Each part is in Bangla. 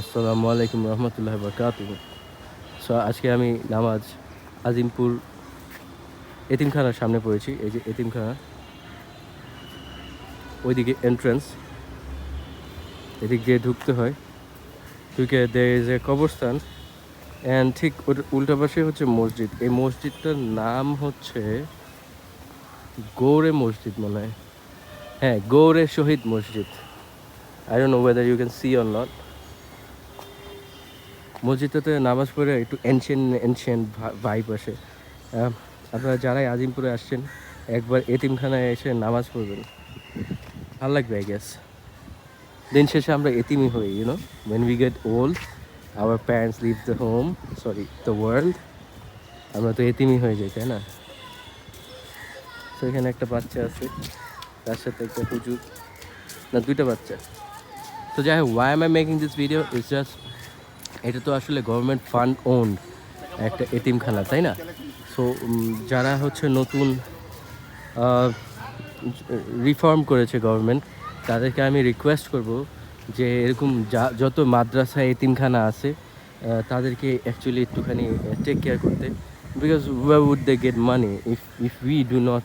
আসসালামু আলাইকুম রহমতুল্লাহ বরকাত সো আজকে আমি নামাজ আজিমপুর এতিমখানার সামনে পড়েছি। এই যে এতিমখানা, ওইদিকে এন্ট্রান্স এদিক দিয়ে ঢুকতে হয়। ঢুকে দে ইজ এ কবরস্থান অ্যান্ড ঠিক ওর উল্টা পাশে হচ্ছে মসজিদ। এই মসজিদটার নাম হচ্ছে গৌরে মসজিদ মনে হয়। হ্যাঁ গৌরে শহীদ মসজিদ। I don't know whether you can see or not মসজিদটাতে নামাজ পড়ে একটু এনশিয়েন এনশিয়েন ভাইব আসে। আপনারা যারাই আজিমপুরে আসছেন, একবার এতিমখানায় এসে নামাজ পড়বেন। ভালো লাগবে আই গেস দিন শেষে আমরা এতিমই হই you know when we get old our parents leave the home sorry the world আমরা তো এতিমই হয়ে যাই, তাই না? তো এখানে একটা বাচ্চা আছে, তার সাথে একটা হুজুর। না, দুইটা বাচ্চা। তো যাই হোক why am I making this video is just এটা তো আসলে গভর্নমেন্ট ফান্ড ওন একটা এতিমখানা তাই না? সো যারা হচ্ছে নতুন রিফর্ম করেছে গভর্নমেন্ট তাদেরকে আমি রিকোয়েস্ট করব যে এরকম যা, যত মাদ্রাসা এতিমখানা আছে তাদেরকে অ্যাকচুয়ালি একটুখানি টেক কেয়ার করতে। Because we would they get money if if we do not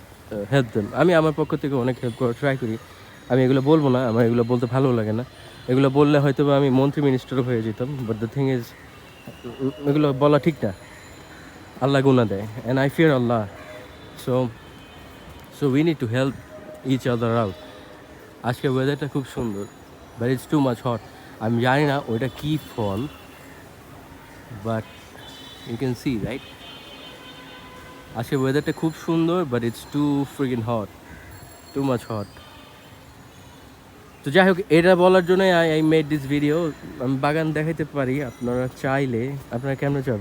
help them আমি আমার পক্ষ থেকে অনেক হেল্প করার ট্রাই করি। আমি এগুলো বলব না, আমার এগুলো বলতে ভালো লাগে না। এগুলো বললে হয়তো বা আমি মন্ত্রী মিনিস্টার হয়ে যেতাম বাট দ্য থিং ইজ এগুলো বলা ঠিক না। আল্লাহ গুণা দেয় and I fear Allah. So so we need to help each other out আজকে ওয়েদারটা খুব সুন্দর but it's too much hot আমি জানি না ওইটা কী ফল but you can see right আজকে ওয়েদারটা খুব সুন্দর but it's too friggin hot too much hot তো যাই হোক, এটা বলার জন্যই I I made this video আমি বাগান দেখাইতে পারি, আপনারা চাইলে। আপনারা কেমন চাবেন?